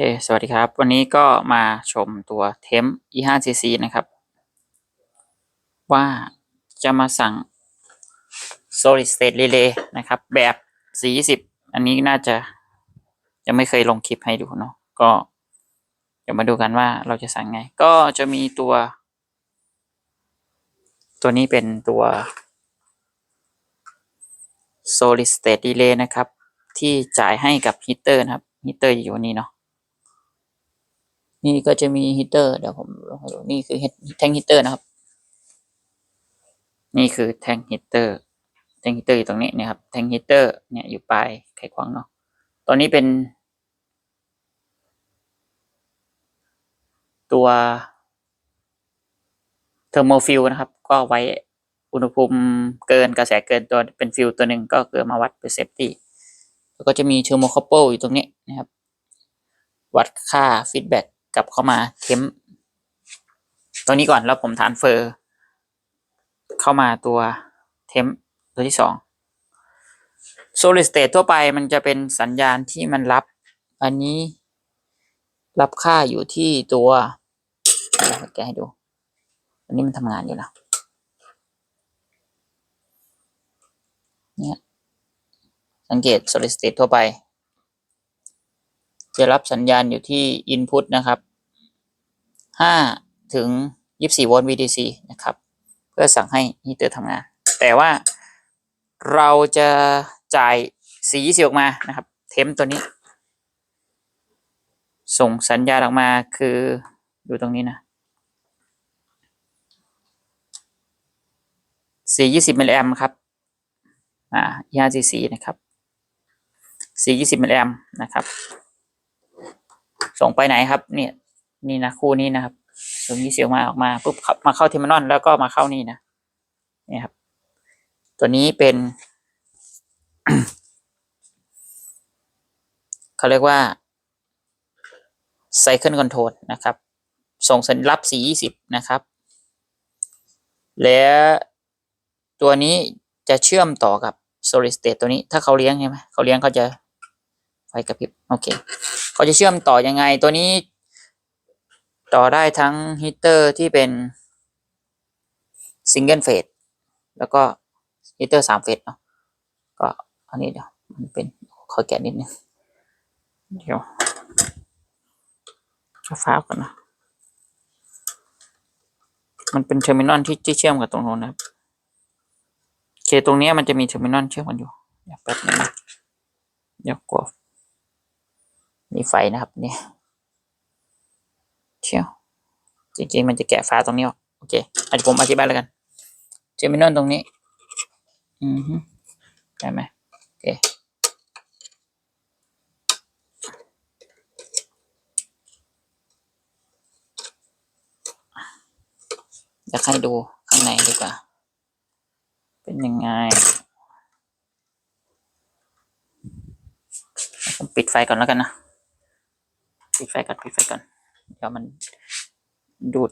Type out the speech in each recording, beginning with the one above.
ค สวัสดีครับ วันนี้ก็มาชมตัวเทม E5cc นะครับ ว่าจะมาสั่ง solid state relay นะครับ แบบ 40 อันนี้น่าจะยังไม่เคยลงคลิปให้ดูเนาะก็ เดี๋ยวมาดูกันว่าเราจะสั่งไง ก็จะมีตัว ตัวนี้เป็นตัว solid state relay นะครับ ที่จ่ายให้กับฮีเตอร์นะครับฮีเตอร์อยู่นี่เนาะ นี่ก็จะมีฮีเตอร์เดี๋ยวผมลองดูนี่คือแท่งฮีเตอร์นะครับ นี่คือแท่งฮีเตอร์แท่งฮีเตอร์อยู่ตรงนี้นะครับแท่งฮีเตอร์เนี่ยอยู่ปลายไขควงเนาะตอนนี้เป็น ตัวเทอร์โมฟิลนะครับ ก็ไว้อุณหภูมิเกินกระแสเกินตัวเป็นฟิลตัวหนึ่งก็เกิดมาวัดเป็นเซฟตี้แล้วก็จะมีเทอร์โมคอปเปิลอยู่ตรงนี้นะครับ วัดค่าฟีดแบ็ก กลับเข้ามาเทมตัวนี้ก่อนแล้วผมฐานเฟอร์ เข้ามาตัวเทมตัวที่สอง solid state ทั่วไปมันจะเป็นสัญญาณที่มันรับ อันนี้รับค่าอยู่ที่ตัวแกให้ดู อันนี้มันทำงานอยู่นะเนี่ยสังเกต solid state ทั่วไป จะรับสัญญาณอยู่ที่ input นะครับ 5 ถึง 24 โวลต์ VDC นะครับ เพื่อสั่งให้ฮีเตอร์ทำงาน แต่ว่าเราจะจ่ายสี20ออกมานะครับ เทมตัวนี้ ส่งสัญญาณออกมาคือดูตรงนี้นะสี20มิลลิแอมครับ อ่า 5cc นะครับสี20มิลลิแอมนะครับ ส่งไปไหนครับ เนี่ย นี่นะคู่นี้นะครับส่งยี่เสียงมาออกมาปุ๊บขับมาเข้าเทอร์มินอลแล้วก็มาเข้านี่นะนี่ครับ ตัวนี้เป็นเขาเรียกว่า Cycle Control นะครับ ส่งสัญรับสียี่สิบนะครับ แล้วตัวนี้จะเชื่อมต่อกับ solid state ตัวนี้ถ้าเขาเลี้ยงใช่ไหมเขาเลี้ยงเขาจะไฟกระพริบโอเค เขาจะเชื่อมต่อยังไง ตัวนี้ ต่อได้ทั้งฮีเตอร์ที่เป็นซิงเกิลเฟสแล้วก็ฮีเตอร์สามเฟสเนาะก็อันนี้เดี๋ยวมันเป็นขอแกะนิดนึงเดี๋ยวจะฟ้าก่อนนะ มันเป็นเทอร์มินอลที่ที่เชื่อมกับตรงโน้นนะครับโอเคตรงนี้มันจะมีเทอร์มินอลเชื่อมกันอยู่เดี๋ยวแป๊บนึงนะเดี๋ยวกลัวมีไฟนะครับเนี่ย เชียวจริงๆมันจะแกะฟ้าตรงนี้ออกโอเคอาจจะผมอธิบายแล้วกันเทอร์มินอลตรงนี้ อือฮึได้ไหมโอเคอยากให้ดูข้างในดีกว่า เป็นยังไงผมปิดไฟก่อนแล้วกันนะ ปิดไฟก่อน ปิดไฟก่อน เดี๋ยวมันดูด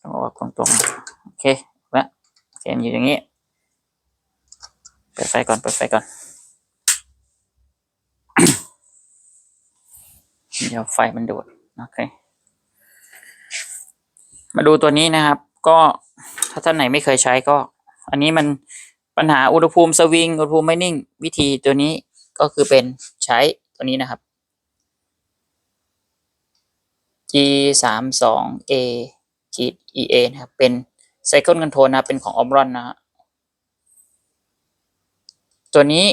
ต้องออกตรงๆ โอเคแล้วเคมันอยู่อย่างนี้ เปิดไฟก่อน เปิดไฟก่อน เดี๋ยวไฟมันดูด โอเค มาดูตัวนี้นะครับ ก็ถ้าท่านไหนไม่เคยใช้ก็ อันนี้มันปัญหาอุณหภูมิสวิง อุณหภูมิไม่นิ่ง วิธีตัวนี้ก็คือเป็นใช้ตัวนี้นะครับ G สามสอง A ขีด EA นะครับเป็น Cycle Control นะครับเป็นของ Omron นนะฮะตัวนี้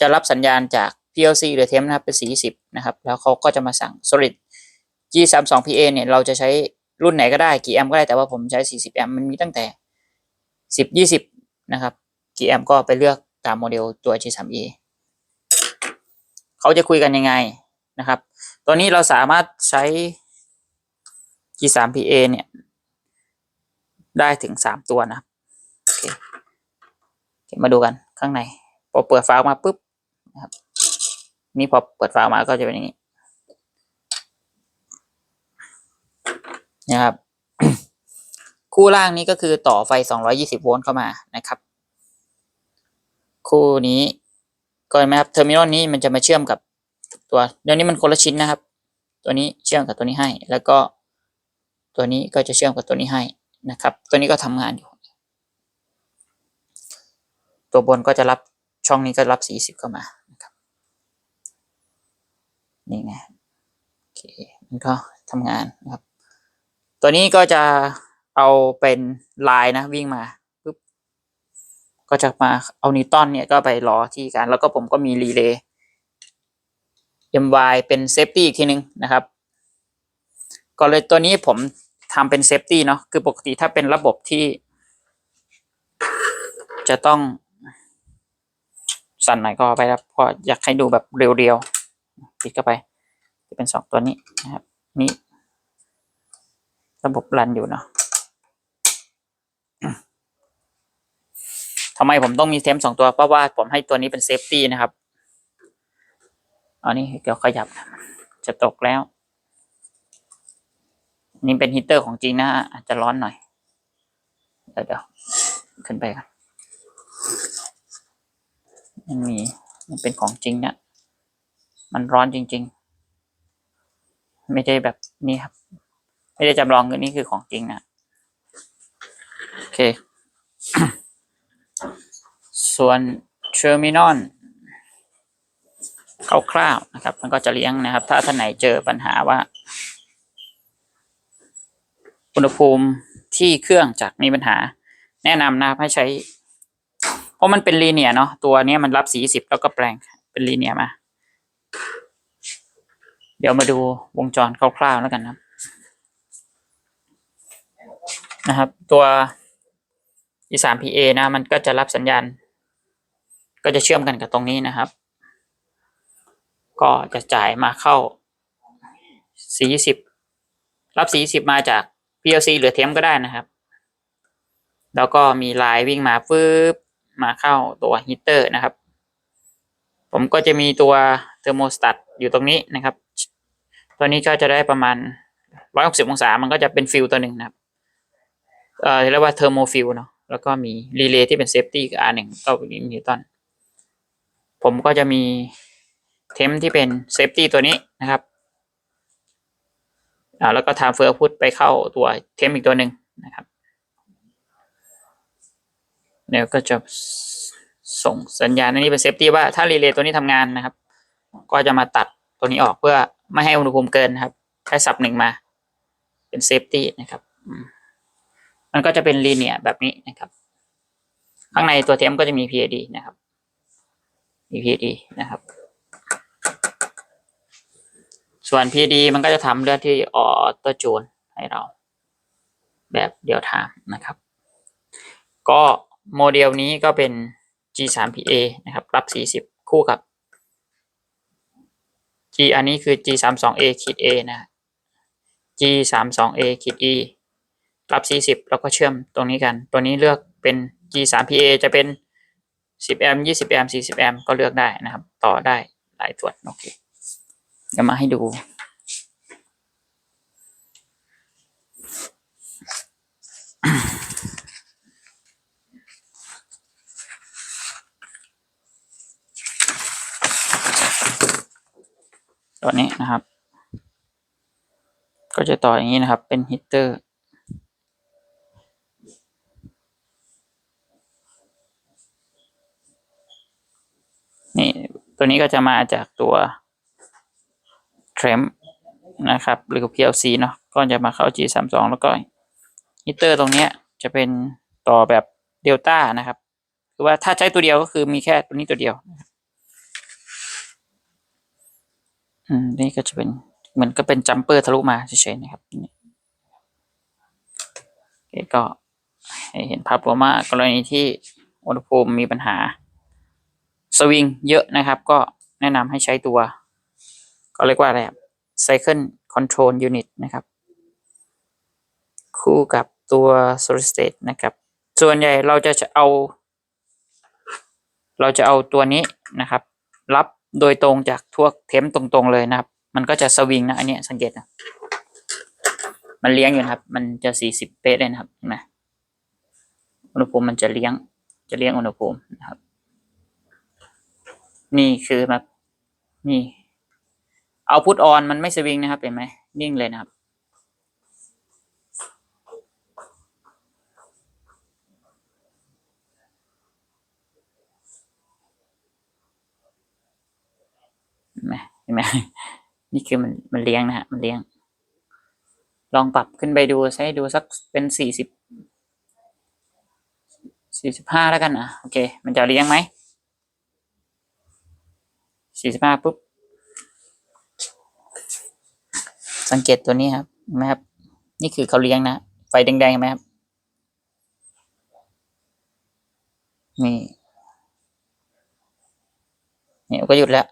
จะรับสัญญาณจาก PLC หรือ temp นะครับเป็นสีสิบนะครับ แล้วเขาก็จะมาสั่ง solid G สามสอง PA เนี่ยเราจะใช้รุ่นไหนก็ได้กี่แอมป์ก็ได้แต่ว่าผมใช้สี่สิบแอมป์มันมีตั้งแต่สิบยี่สิบนะครับ กี่แอมป์ก็ไปเลือกตามโมเดลตัว G สาม E เขาจะคุยกันยังไงนะครับ ตัวนี้เราสามารถใช้ G3PA เนี่ย ได้ถึงสามตัวนะโอเคโอเคมาดูกันข้างใน พอเปิดฝาออกมาปุ๊บนะครับ นี่พอเปิดฝาออกมาก็จะเป็นอย่างนี้นะครับ คู่ล่างนี้ก็คือต่อไฟ 220 โวลต์เข้ามานะครับ คู่นี้ก็เห็นไหมครับเทอร์มินอลนี้มันจะมาเชื่อมกับตัวเดี๋ยวนี้มันคนละชิ้นนะครับ ตัวนี้เชื่อมกับตัวนี้ให้ แล้วก็ ตัวนี้ก็จะเชื่อมกับตัวนี้ให้นะครับ ตัวนี้ก็ทำงานอยู่ ตัวบนก็จะรับช่องนี้ก็รับสี่สิบเข้ามานะครับนี่ไงโอเคมันก็ทำงานนะครับ ตัวนี้ก็จะเอาเป็นลายนะวิ่งมาปุ๊บก็จะมาเอานิวตันเนี่ยก็ไปรอที่กันแล้วก็ผมก็มีรีเลย์ MY เป็นเซฟตี้อีกทีหนึ่งนะครับ ก็เลยตัวนี้ผม ทำเป็นเซฟตี้เนาะคือปกติถ้าเป็นระบบที่ จะต้อง สั่นหน่อยก็ไปครับเพราะอยากให้ดูแบบเรียวๆปิดเข้าไป จะเป็นสองตัวนี้นะครับนี่ระบบรันอยู่เนาะทำไมผมต้องมีเทมสองตัวเพราะว่าผมให้ตัวนี้เป็นเซฟตี้นะครับ อันนี้เดี๋ยวขยับจะตกแล้ว นี่เป็นฮีเตอร์ของจริงนะอาจจะร้อนหน่อย เดี๋ยวเดี๋ยวขึ้นไปกันมันมีมันเป็นของจริงนะมันร้อนจริง ๆ ไม่ได้แบบนี้ครับ ไม่ได้จำลองคือนี่คือของจริงนะโอเค ส่วนเทอร์มินอลคร่าวๆนะครับ มันก็จะเลี้ยงนะครับ ถ้าท่านไหนเจอปัญหาว่า อุณหภูมิที่เครื่องจักรมีปัญหา แนะนำนะครับให้ใช้ เพราะมันเป็นลีเนียเนาะตัวนี้มันรับสีสิบแล้วก็แปลงเป็นลีเนียมา เดี๋ยวมาดูวงจรคร่าวๆแล้วกันนะครับนะครับ ตัว E3PA นะ มันก็จะรับสัญญาณ ก็จะเชื่อมกันกับตรงนี้นะครับ ก็จะจ่ายมาเข้า 40 รับ 40 มาจาก PLC หรือเทมก็ได้นะครับ แล้วก็มีลายวิ่งมาฟืบมาเข้าตัวฮีเตอร์นะครับ ผมก็จะมีตัวเทอร์โมสตัตอยู่ตรงนี้นะครับ ตัวนี้ก็จะได้ประมาณ 160 องศา มันก็จะเป็นฟิลตัวหนึ่งนะครับ เอ่อเรียกว่าเทอร์โมฟิลเนาะ แล้วก็มีรีเลย์ที่เป็นเซฟตี้กับ R1 ก็เป็นนิวตันผมก็จะมีเทมที่เป็นเซฟตี้ตัวนี้นะครับ อ่าแล้วก็ทามเฟอร์พุทไปเข้าตัวเทมอีกตัวหนึ่งนะครับเดี๋ยวก็จะส่งสัญญาณอันนี้เป็นเซฟตี้ว่าถ้ารีเลย์ตัวนี้ทำงานนะครับ ก็จะมาตัดตัวนี้ออกเพื่อไม่ให้อุณหภูมิเกินนะครับแค่สับหนึ่งมาเป็นเซฟตี้นะครับมมันก็จะเป็นลีเนียแบบนี้นะครับ ข้างในตัวเทมก็จะมี PID นะครับ มี PID นะครับ ส่วน PD มันก็จะทำเรื่องที่ออโตจูนให้เรา แบบเดียวทางนะครับ ก็โมเดลนี้ก็เป็น G3PA นะครับ รับ 40 คู่กับ G อันนี้คือ G32A ขีด A นะ G32A ขีด E รับ 40 แล้วก็เชื่อมตรงนี้กัน ตัวนี้เลือกเป็น G3PA จะเป็น 10 แอมป์ 20 แอมป์ 40 แอมป์ ก็เลือกได้นะครับ ต่อได้หลายส่วนโอเค เดี๋ยวมาให้ดูตัวนี้นะครับ ก็จะต่ออย่างนี้นะครับ เป็นฮีตเตอร์นี่ตัวนี้ก็จะมาจากตัว เทรมนะครับหรือ PLC เนาะก็จะมาเข้า G32 แล้วก็ฮีเตอร์ตรงเนี้ยจะเป็นต่อแบบเดลต้านะครับคือว่าถ้าใช้ตัวเดียวก็คือมีแค่ตัวนี้ตัวเดียวอืมนี่ก็จะเป็นเหมือนก็เป็นจัมเปอร์ทะลุมาเฉยๆนะครับนี่โอเคก็เห็นภาพรวมว่ากรณีที่อุณหภูมิมีปัญหาสวิงเยอะนะครับ ก็แนะนำให้ใช้ตัว ก็เรียกว่าอะไรครับ Cycle Control Unit นะครับ คู่กับตัว Solid State นะครับ ส่วนใหญ่เราจะเอา เราจะเอาตัวนี้นะครับ รับโดยตรงจากทั่วเทมตรงๆเลยนะครับ มันก็จะสวิงนะ อันเนี้ยสังเกตนะมันเลี้ยงอยู่นะครับ มันจะสี่สิบเป๊ะเลยนะครับเห็นไหมอุณหภูมิมันจะเลี้ยง จะเลี้ยงอุณหภูมินะครับ นี่คือแบบนี่ เอาพุทออนมันไม่สวิงนะครับ เห็นไหมนิ่งเลยนะครับ เห็นไหมเห็นไหมนี่คือมันมันเลี้ยงนะฮะมันเลี้ยง ลองปรับขึ้นไปดูใช้ดูสักเป็นสี่สิบสี่สิบห้าแล้วกันอะโอเค มันจะเลี้ยงไหมสี่สิบห้าปุ๊บ สังเกตตัวนี้ครับนไหมครับ นี่คือเขาเลี้ยงนะ ไฟแดงๆเห็นไหมครับ นี่เนี่ยก็หยุดแล้ว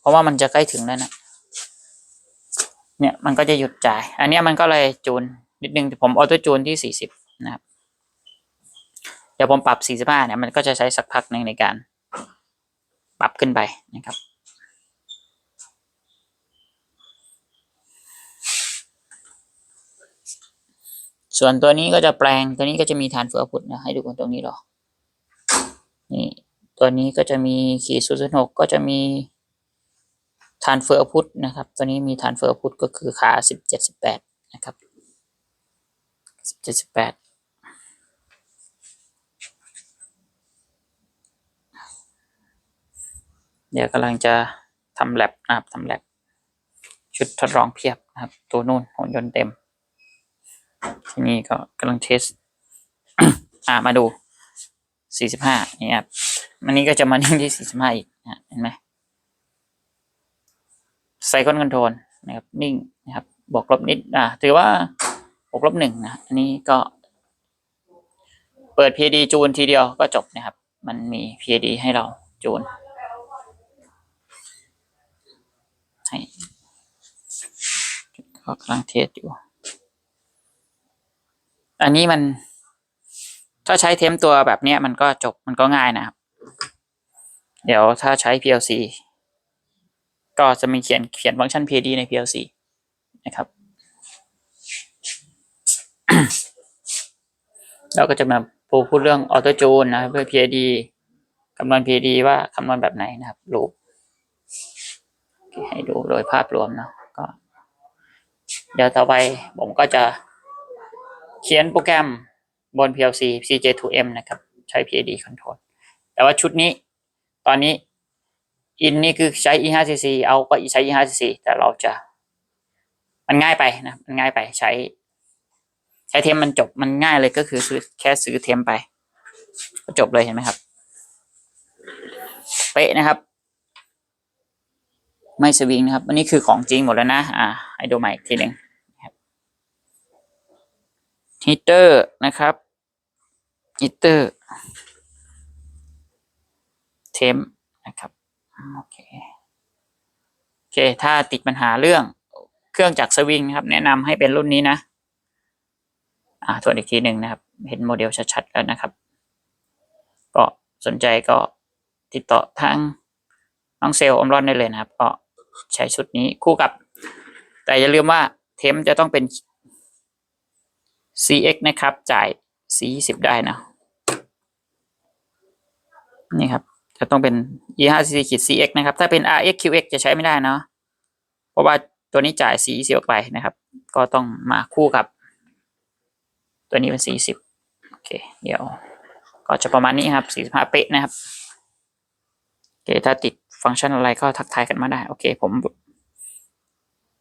เพราะว่ามันจะใกล้ถึงแล้วนะ เนี่ยมันก็จะหยุดจ่าย อันนี้มันก็เลยจูนนิดนึงผมออโต้จูนที่สี่สิบนะครับ เดี๋ยวผมปรับสี่สิบห้าเนี่ยมันก็จะใช้สักพักหนึ่งในการ ปรับขึ้นไปนะครับ ส่วนตัวนี้ก็จะแปลงตัวนี้ก็จะมีฐานเฟือพุทนะให้ดูกันตรงนี้หรอนี่ตัวนี้ก็จะมีขีดศูนย์หกก็จะมีฐานเฟือพุทนะครับ ตัวนี้มีฐานเฟือพุทก็คือขาสิบเจ็ดสิบแปดนะครับสิบเจ็ดสิบแปดเดี๋ยวกำลังจะทำแลบนะครับทำแลบชุดทดลองเพียบนะครับ ตัวนู่นหุ่นยนต์เต็ม ทีนี้ก็กำลังเทส อ่ามาดูสี่สิบห้านี่ครับอันนี้ก็จะมานิ่งที่สี่สิบห้าอีกนะเห็นไหมไซคอนคอนโทรลนะครับ นิ่งนะครับ บวกลบนิด อ่า ถือว่าบวกลบหนึ่งนะ อันนี้ก็ เปิด PD จูนทีเดียวก็จบนะครับ มันมี PD ให้เราจูนให้ก็กำลังเทสอยู่ อันนี้มัน ถ้าใช้เทมตัวแบบเนี้ยมันก็จบมันก็ง่ายนะครับ เดี๋ยวถ้าใช้ PLC ก็จะมีเขียนเขียนฟังก์ชัน PD ใน PLC นะครับ เราก็จะมาปูพูดเรื่องออโตจูนนะครับเพื่อ PID คำนวณ PID ว่าคำนวณแบบไหนนะครับรูปให้ดูโดยภาพรวมเนาะก็ เดี๋ยวต่อไปผมก็จะ เขียนโปรแกรมบน PLC CJ2M นะครับ ใช้ PID control แต่ว่าชุดนี้ตอนนี้ in นี่คือใช้ E5cc เอาก็ใช้ E5cc แต่เราจะ มันง่ายไปนะ มันง่ายไปใช้ ใช้เทมมันจบมันง่ายเลยก็คือซื้อแค่ซื้อเทมไป ก็จบเลยเห็นไหมครับ เป๊ะนะครับ ไม่สวิงนะครับ อันนี้คือของจริงหมดแล้วนะ อ่า ให้ดูใหม่อีกทีหนึ่ง ฮีเตอร์นะครับฮีเตอร์เทมนะครับโอเคโอเค ถ้าติดปัญหาเรื่องเครื่องจักรสวิงนะครับ แนะนำให้เป็นรุ่นนี้นะ อ่าทวนอีกทีหนึ่งนะครับ เห็นโมเดลชัดๆแล้วนะครับ ก็สนใจก็ติดต่อทางน้องเซลล์อมรอนได้เลยนะครับ ก็ใช้ชุดนี้คู่กับ แต่อย่าลืมว่าเทมจะต้องเป็น CX นะครับ จ่าย C20 ได้นะนี่ครับ จะต้องเป็น E5cc ขีด CX นะครับ ถ้าเป็น RX QX จะใช้ไม่ได้เนาะเพราะว่าตัวนี้จ่าย C20 ออกไปนะครับ ก็ต้องมาคู่กับ ตัวนี้เป็น40โอเค เดี๋ยว ก็จะประมาณนี้ครับ45เป๊ะนะครับโอเคถ้าติดฟังก์ชันอะไรก็ทักทายกันมาได้ โอเค ผม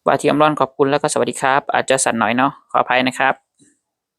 วาทีอมรอนขอบคุณแล้วก็สวัสดีครับ อาจจะสั่นหน่อยเนาะขออภัยนะครับ